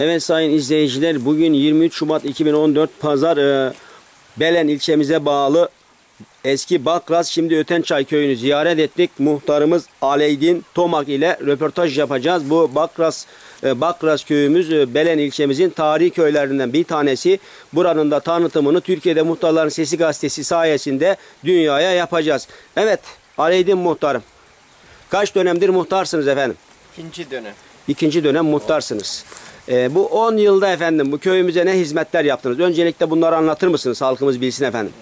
Evet sayın izleyiciler bugün 23 Şubat 2014 Pazar e, Belen ilçemize bağlı eski Bakras şimdi Ötençay köyünü ziyaret ettik. Muhtarımız Aleydin Tomak ile röportaj yapacağız. Bu Bakras e, Bakras köyümüz e, Belen ilçemizin tarihi köylerinden bir tanesi. Buranın da tanıtımını Türkiye'de Muhtarların Sesi gazetesi sayesinde dünyaya yapacağız. Evet Aleydin muhtarım. Kaç dönemdir muhtarsınız efendim? İkinci dönem. İkinci dönem muhtarsınız. Ee, bu 10 yılda efendim bu köyümüze ne hizmetler yaptınız? Öncelikle bunları anlatır mısınız? Halkımız bilsin efendim.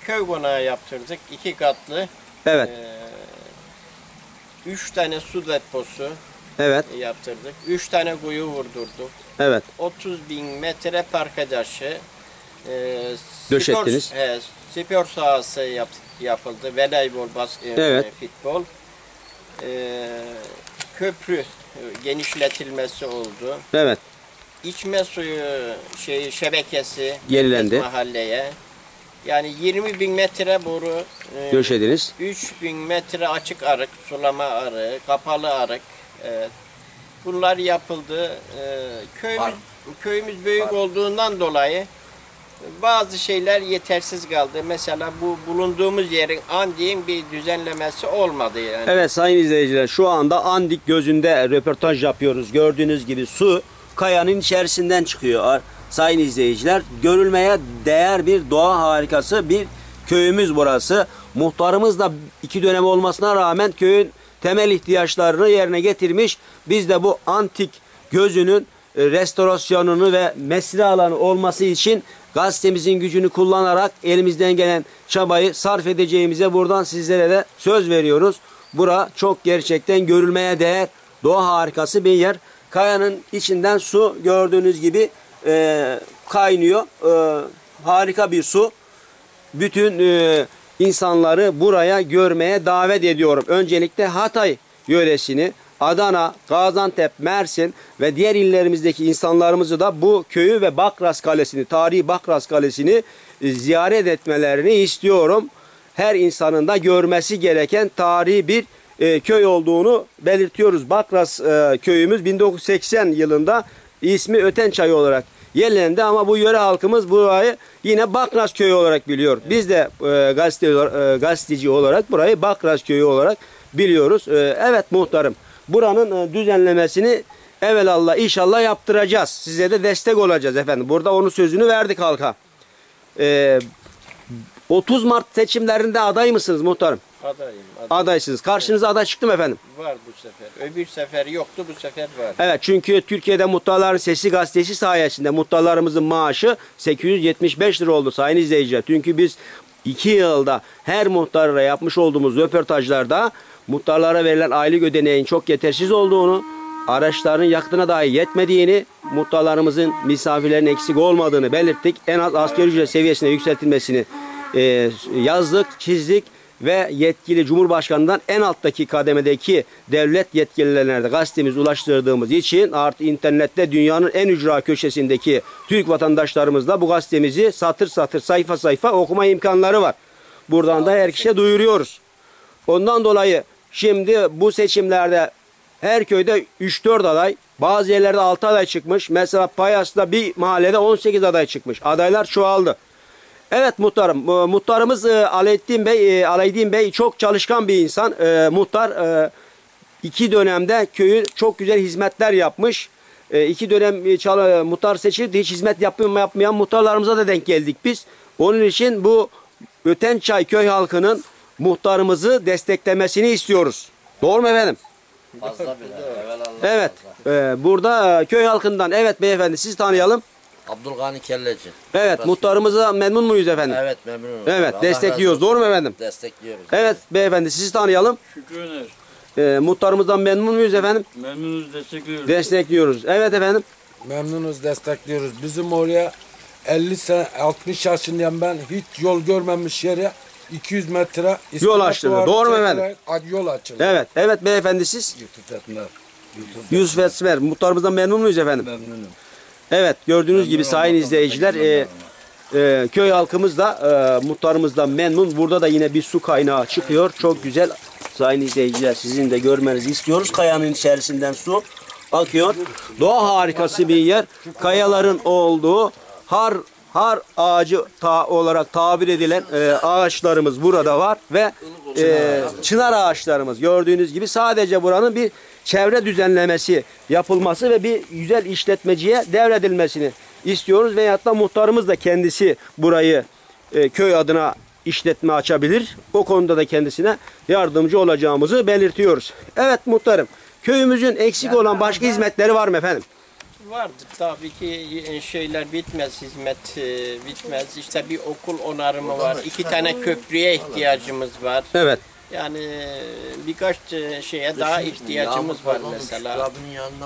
Köy konağı yaptırdık. iki katlı. Evet, Ee, üç tane su deposu evet, yaptırdık. Üç tane kuyu vurdurduk. evet. 30 bin metre park taşı. Ee, Döşettiniz. Spor, he, spor sahası yap, yapıldı. Voleybol, bas, e, Evet. futbol. Ee, köprü e, genişletilmesi oldu. Evet, İçme suyu şey şebekesi Yenilendi. mahalleye. Yani 20 bin metre boru, e, döşediniz. 3 bin metre açık arık, sulama arı, kapalı arık. Evet. Bunlar yapıldı. Ee, köyümüz, köyümüz büyük olduğundan dolayı bazı şeyler yetersiz kaldı. Mesela bu bulunduğumuz yerin Andik'in bir düzenlemesi olmadı yani. Evet sayın izleyiciler şu anda Andik gözünde röportaj yapıyoruz. Gördüğünüz gibi su kayanın içerisinden çıkıyor. Sayın izleyiciler görülmeye değer bir doğa harikası bir köyümüz burası. Muhtarımız da iki dönem olmasına rağmen köyün temel ihtiyaçlarını yerine getirmiş. Biz de bu antik gözünün restorasyonunu ve mesire alanı olması için gazetemizin gücünü kullanarak elimizden gelen çabayı sarf edeceğimize buradan sizlere de söz veriyoruz. Bura çok gerçekten görülmeye değer doğa harikası bir yer. Kayanın içinden su gördüğünüz gibi e, kaynıyor. E, harika bir su bütün e, insanları buraya görmeye davet ediyorum. Öncelikle Hatay yöresini, Adana, Gaziantep, Mersin ve diğer illerimizdeki insanlarımızı da bu köyü ve Bakras Kalesi'ni, tarihi Bakras Kalesi'ni e, ziyaret etmelerini istiyorum. Her insanın da görmesi gereken tarihi bir e, köy olduğunu belirtiyoruz. Bakras e, köyümüz 1980 yılında ismi Ötençay olarak yerlendi ama bu yöre halkımız burayı yine Bakras köyü olarak biliyor. Biz de e, gazete, e, gazeteci olarak burayı Bakras köyü olarak biliyoruz. E, evet muhtarım buranın e, düzenlemesini evelallah inşallah yaptıracağız. Size de destek olacağız efendim. Burada onun sözünü verdik halka. E, 30 Mart seçimlerinde aday mısınız muhtarım? Adayım. aday. Adaysınız. Karşınıza aday çıktı mı efendim? Var bu sefer. Öbür sefer yoktu, bu sefer var. Evet çünkü Türkiye'de Muhtarların Sesi gazetesi sayesinde muhtarlarımızın maaşı 875 lira oldu sayın izleyiciler. Çünkü biz 2 yılda her muhtara yapmış olduğumuz röportajlarda muhtarlara verilen aylık ödeneğin çok yetersiz olduğunu, araçların yakıtına dahi yetmediğini, muhtarlarımızın misafirlerin eksik olmadığını belirttik. En az asgari ücret seviyesine yükseltilmesini e, yazdık, çizdik ve yetkili Cumhurbaşkanı'ndan en alttaki kademedeki devlet yetkililerine de gazetemizi ulaştırdığımız için artı internette dünyanın en ücra köşesindeki Türk vatandaşlarımızla bu gazetemizi satır satır sayfa sayfa okuma imkanları var. Buradan da her kişiye duyuruyoruz. Ondan dolayı şimdi bu seçimlerde her köyde 3-4 aday, bazı yerlerde 6 aday çıkmış. Mesela Payas'ta bir mahallede 18 aday çıkmış. Adaylar çoğaldı. Evet muhtarım. E, Muhtarımız e, Alaaddin Bey, e, Alaeddin Bey çok çalışkan bir insan. Muhtar iki dönemde köyü çok güzel hizmetler yapmış. İki dönem muhtar seçildi. Hiç hizmet yapmayan, muhtarlarımıza da denk geldik biz. Onun için bu Ötençay köy halkının muhtarımızı desteklemesini istiyoruz. Doğru mu efendim? Fazla bile. Evet. burada köy halkından evet beyefendi sizi tanıyalım. Abdülgani Kelleci. Evet Burası- muhtarımıza memnun muyuz efendim? Evet memnunum. Evet Allah destekliyoruz. Doğru mu efendim? Destekliyoruz. Evet beyefendi sizi tanıyalım. Şükrü Öner. Ee, muhtarımızdan memnun muyuz efendim? Memnunuz destekliyoruz. Destekliyoruz. Evet efendim. Memnunuz, destekliyoruz. Bizim oraya 50 sene, 60 yaşındayım ben. Hiç yol görmemiş yere 200 metre Yol açtırdı. Doğru mu efendim? Yol açıldı. Evet. Evet beyefendi siz. Yusuf Etmer. Yusuf Yusuf Esmer. Muhtarımızdan memnun muyuz efendim? memnunum. Evet gördüğünüz gibi sayın izleyiciler e, e, köy halkımız da e, muhtarımızdan memnun. Burada da yine bir su kaynağı çıkıyor. Çok güzel sayın izleyiciler sizin de görmenizi istiyoruz. Kayanın içerisinden su akıyor. Doğa harikası bir yer. Kayaların olduğu har har ağacı ta olarak tabir edilen e, ağaçlarımız burada var ve e, çınar ağaçlarımız gördüğünüz gibi sadece buranın bir çevre düzenlemesi yapılması ve bir güzel işletmeciye devredilmesini istiyoruz veyahut da muhtarımız da kendisi burayı e, köy adına işletme açabilir. O konuda da kendisine yardımcı olacağımızı belirtiyoruz. Evet muhtarım. Köyümüzün eksik olan başka hizmetleri var mı efendim? Vardır tabii ki şeyler bitmez, hizmet e, bitmez. İşte bir okul onarımı var, iki tane köprüye ihtiyacımız var. Evet. Yani birkaç e, şeye daha ihtiyacımız var mesela.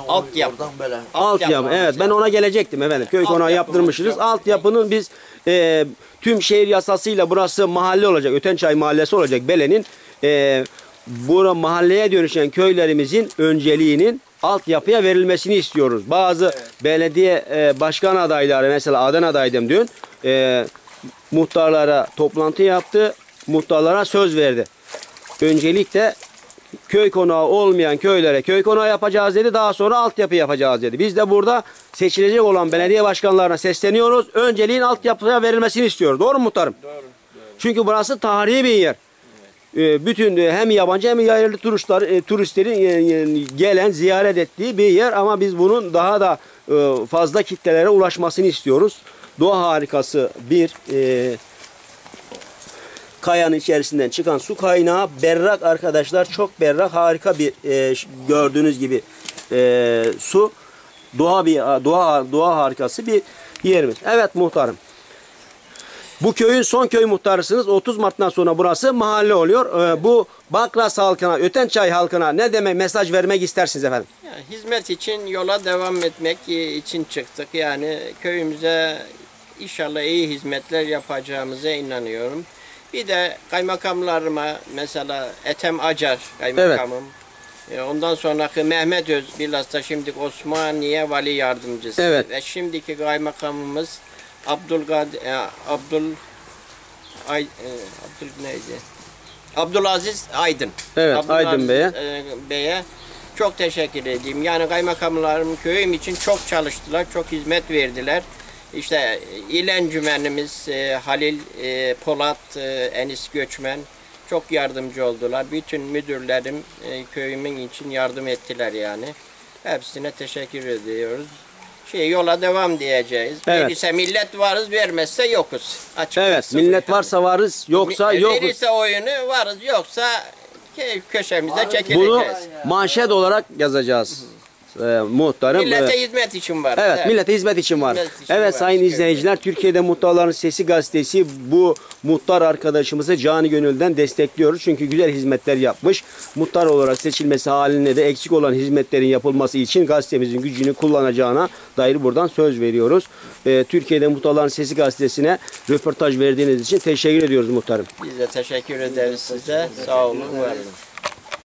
Altyapı. oradan böyle. Altyapı. Evet ben ona gelecektim efendim. Köy konağı yaptırmışsınız. olacak. Altyapının biz e, tüm şehir yasasıyla burası mahalle olacak. Ötençay mahallesi olacak. Bele'nin e, bura mahalleye dönüşen köylerimizin önceliğinin altyapıya verilmesini istiyoruz. Bazı belediye e, başkan adayları mesela Adana'daydım dün e, muhtarlara toplantı yaptı. Muhtarlara söz verdi. Öncelikle köy konağı olmayan köylere köy konağı yapacağız dedi. Daha sonra altyapı yapacağız dedi. Biz de burada seçilecek olan belediye başkanlarına sesleniyoruz. Önceliğin altyapıya verilmesini istiyoruz. Doğru mu muhtarım? Doğru. Çünkü burası tarihi bir yer. Ee, Bütün e, hem yabancı hem yerli turistler, e, turistlerin e, gelen ziyaret ettiği bir yer ama biz bunun daha da fazla kitlelere ulaşmasını istiyoruz. Doğa harikası bir kayanın içerisinden çıkan su kaynağı berrak arkadaşlar çok berrak harika bir e, gördüğünüz gibi e, su doğa bir doğa doğa harikası bir yerimiz. Evet muhtarım. Bu köyün son köy muhtarısınız. 30 Mart'tan sonra burası mahalle oluyor. Ee, bu Bakras halkına, Ötençay halkına ne demek mesaj vermek istersiniz efendim? Yani hizmet için yola devam etmek için çıktık. Yani köyümüze inşallah iyi hizmetler yapacağımıza inanıyorum. Bir de kaymakamlarıma mesela Ethem Acar kaymakamım. E, Ondan sonraki Mehmet Öz bilhassa şimdi Osmaniye Vali Yardımcısı. Evet. Ve şimdiki kaymakamımız Abdülkadir e, Abdül Ay, e, Abdül neydi? Abdülaziz Aydın. Evet, Abdülaziz, Aydın Bey'e. e, Bey'e çok teşekkür edeyim. Yani kaymakamlarım köyüm için çok çalıştılar, çok hizmet verdiler. İşte e, il encümenimiz e, Halil e, Polat, e, Enis Göçmen çok yardımcı oldular. Bütün müdürlerim e, köyümün için yardım ettiler yani. Hepsine teşekkür ediyoruz. Şey yola devam diyeceğiz. Evet. Verirse millet varız, vermezse yokuz. Açıkçası Evet, millet yani. varsa varız, yoksa Mi- yok. Verirse oyunu varız, yoksa kö- köşemize Bunu çekileceğiz. manşet olarak yazacağız. Muhtarım. Millete hizmet için var. Evet, millete hizmet için var. Hizmet için evet var. sayın Evet. izleyiciler, Türkiye'de Muhtarların Sesi gazetesi bu muhtar arkadaşımızı canı gönülden destekliyoruz. Çünkü güzel hizmetler yapmış. Muhtar olarak seçilmesi halinde de eksik olan hizmetlerin yapılması için gazetemizin gücünü kullanacağına dair buradan söz veriyoruz. Ee, Türkiye'de Muhtarların Sesi gazetesine röportaj verdiğiniz için teşekkür ediyoruz muhtarım. Biz de teşekkür ederiz size. Sağ olun, var olun.